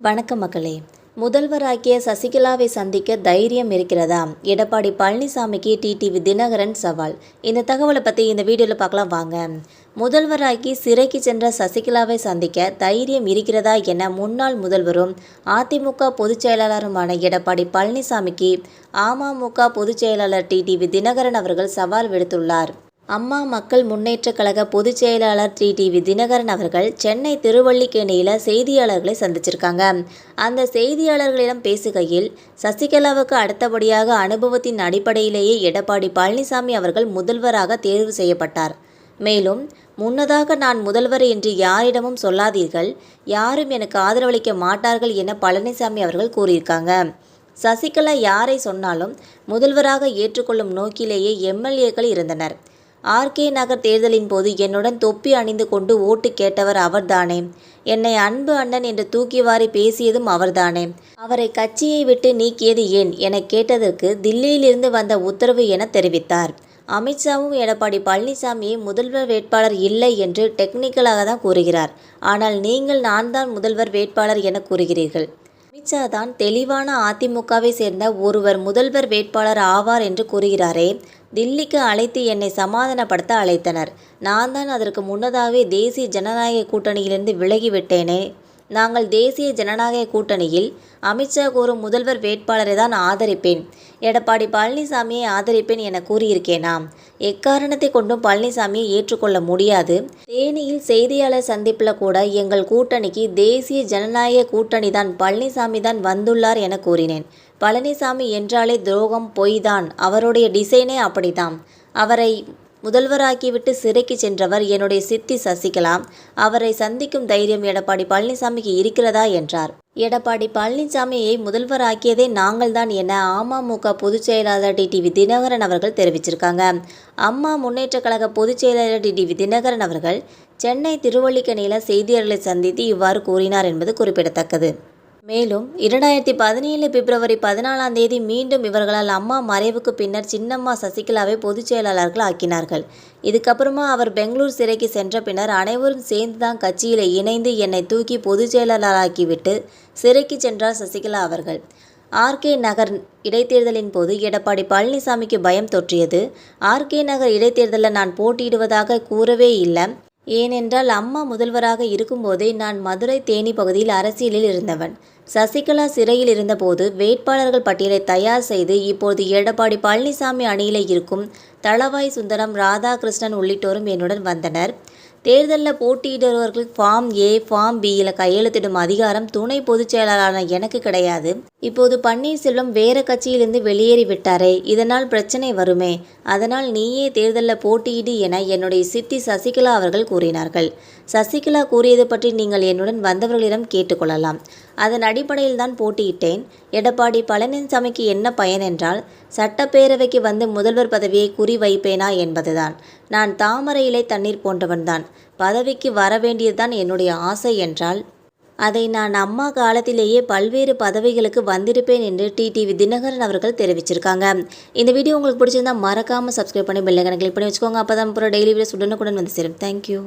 வணக்கம் மக்களே. முதல்வராகிய சசிகலாவை சந்திக்க தைரியம் இருக்கிறதா? எடப்பாடி பழனிசாமிக்கு டிடிவி தினகரன் சவால். இந்த தகவலை பற்றி இந்த வீடியோவில் பார்க்கலாம் வாங்க. முதல்வராகி சிறைக்கு சென்ற சசிகலாவை சந்திக்க தைரியம் இருக்கிறதா என முன்னாள் முதல்வரும் அதிமுக பொதுச் செயலாளருமான எடப்பாடி பழனிசாமிக்கு அமமுக பொதுச் செயலாளர் டிடிவி தினகரன் அவர்கள் சவால் விடுத்துள்ளார். அம்மா மக்கள் முன்னேற்றக் கழக பொதுச் செயலாளர் டி. டிவி தினகரன் அவர்கள் சென்னை திருவல்லிக்கேணியில் செய்தியாளர்களை சந்திச்சிருக்காங்க. அந்த செய்தியாளர்களிடம் பேசுகையில் சசிகலாவுக்கு அடுத்தபடியாக அனுபவத்தின் அடிப்படையிலேயே எடப்பாடி பழனிசாமி அவர்கள் முதல்வராக தேர்வு செய்யப்பட்டார். மேலும் முன்னதாக நான் முதல்வர் என்று யாரிடமும் சொல்லாதீர்கள் யாரும் எனக்கு ஆதரவளிக்க மாட்டார்கள் என பழனிசாமி அவர்கள் கூறியிருக்காங்க. சசிகலா யாரை சொன்னாலும் முதல்வராக ஏற்றுக்கொள்ளும் நோக்கிலேயே எம்எல்ஏக்கள் இருந்தனர். ஆர்கே நகர் தேர்தலின் போது என்னுடன் தொப்பி அணிந்து கொண்டு ஓட்டு கேட்டவர் அவர்தானே. என்னை அன்பு அண்ணன் என்று தூக்கி வாரி பேசியதும் அவர்தானே. அவரை கட்சியை விட்டு நீக்கியது ஏன் என கேட்டதற்கு தில்லியிலிருந்து வந்த உத்தரவு என தெரிவித்தார். அமித்ஷாவும் எடப்பாடி பழனிசாமியை முதல்வர் வேட்பாளர் இல்லை என்று டெக்னிக்கலாக தான் கூறுகிறார். ஆனால் நீங்கள் நான் தான் முதல்வர் வேட்பாளர் என கூறுகிறீர்கள். அமித்ஷா தான் தெளிவான அதிமுகவை சேர்ந்த ஒருவர் முதல்வர் வேட்பாளர் ஆவார் என்று கூறுகிறாரே. தில்லிக்கு அழைத்து என்னை சமாதானப்படுத்த அழைத்தனர். நான் தான் அதற்கு முன்னதாகவே தேசிய ஜனநாயக கூட்டணியிலிருந்து விலகிவிட்டேனே. நாங்கள் தேசிய ஜனநாயக கூட்டணியில் அமித்ஷா கூறும் முதல்வர் வேட்பாளரை தான் ஆதரிப்பேன். எடப்பாடி பழனிசாமியை ஆதரிப்பேன் என கூறியிருக்கேனாம் எக்காரணத்தை கொண்டும் பழனிசாமியை ஏற்றுக்கொள்ள முடியாது. தேனியில் செய்தியாளர் சந்திப்பில் கூட எங்கள் கூட்டணிக்கு தேசிய ஜனநாயக கூட்டணி தான் பழனிசாமி தான் வந்துள்ளார் என கூறினேன். பழனிசாமி என்றாலே துரோகம் பொய்தான். அவருடைய டிசைனே அப்படிதான் அவரை முதல்வராக்கிவிட்டு சிறைக்கு சென்றவர் என்னுடைய சித்தி சசிகலா அவரை சந்திக்கும் தைரியம் எடப்பாடி பழனிசாமிக்கு இருக்கிறதா என்றார். எடப்பாடி பழனிசாமியை முதல்வராக்கியதே நாங்கள்தான் என அமமுக பொதுச் செயலாளர் டிடிவி தினகரன் அவர்கள் தெரிவிச்சிருக்காங்க. அம்மா முன்னேற்ற கழக பொதுச் செயலாளர் டிடிவி தினகரன் அவர்கள் சென்னை திருவல்லிக்கணியில் செய்தியாளர்களை சந்தித்து இவ்வாறு கூறினார் என்பது குறிப்பிடத்தக்கது. மேலும் இரண்டாயிரத்தி பதினேழு பிப்ரவரி பதினாலாம் தேதி மீண்டும் இவர்களால் அம்மா மறைவுக்கு பின்னர் சின்னம்மா சசிகலாவை பொதுச் செயலாளர்கள் ஆக்கினார்கள். இதுக்கப்புறமா அவர் பெங்களூர் சிறைக்கு சென்ற பின்னர் அனைவரும் சேர்ந்து தான் கட்சியில் இணைந்து என்னை தூக்கி பொதுச் செயலாளராக்கிவிட்டு சிறைக்கு சென்றார் சசிகலா அவர்கள். ஆர்கே நகர் இடைத்தேர்தலின் போது எடப்பாடி பழனிசாமிக்கு பயம் தொற்றியது. ஆர்கே நகர் இடைத்தேர்தலில் நான் போட்டியிடுவதாக கூறவே இல்லை. ஏனென்றால் அம்மா முதல்வராக இருக்கும்போதே நான் மதுரை தேனி பகுதியில் அரசியலில் இருந்தவன். சசிகலா சிறையில் இருந்தபோது வேட்பாளர்கள் பட்டியலை தயார் செய்து இப்போது எடப்பாடி பழனிசாமி அணியில் இருக்கும் தளவாய் சுந்தரம் ராதாகிருஷ்ணன் உள்ளிட்டோரும் என்னுடன் வந்தனர். தேர்தலில் போட்டியிடுபவர்களுக்கு ஃபார்ம் ஏ ஃபார்ம் பியில் கையெழுத்திடும் அதிகாரம் துணை பொதுச் செயலாளரான எனக்கு கிடையாது. இப்போது பன்னீர்செல்வம் வேற கட்சியிலிருந்து வெளியேறி விட்டாரே இதனால் பிரச்சனை வருமே. அதனால் நீயே தேர்தலில் போட்டியிடு என என்னுடைய சித்தி சசிகலா அவர்கள் கூறினார்கள். சசிகலா கூறியது பற்றி நீங்கள் என்னுடன் வந்தவர்களிடம் கேட்டுக்கொள்ளலாம் அதன் அடிப்படையில் தான் போட்டியிட்டேன். எடப்பாடி பழனிசாமிக்கு என்ன பயன் என்றால் சட்டப்பேரவைக்கு வந்து முதல்வர் பதவியை குறிவைப்பேனா என்பதுதான். நான் தாமரை இலை தண்ணீர் போன்றவன்தான் பதவிக்கு வர வேண்டியதுதான் என்னுடைய ஆசை என்றால் அதை நான் அம்மா காலத்திலேயே பல்வேறு பதவிகளுக்கு வந்திருப்பேன் என்று டிடிவி தினகரன் அவர்கள் தெரிவிச்சிருக்காங்க. இந்த வீடியோ உங்களுக்கு பிடிச்சிருந்தா மறக்காமல் சப்ஸ்கிரைப் பண்ணி பெல்லைக்கனை கிளிக் பண்ணி வச்சுக்கோங்க. அப்போ தான் அப்புறம் டெய்லி வீடியோஸ் உடனுக்குடன் வந்து சேரும். தேங்க்யூ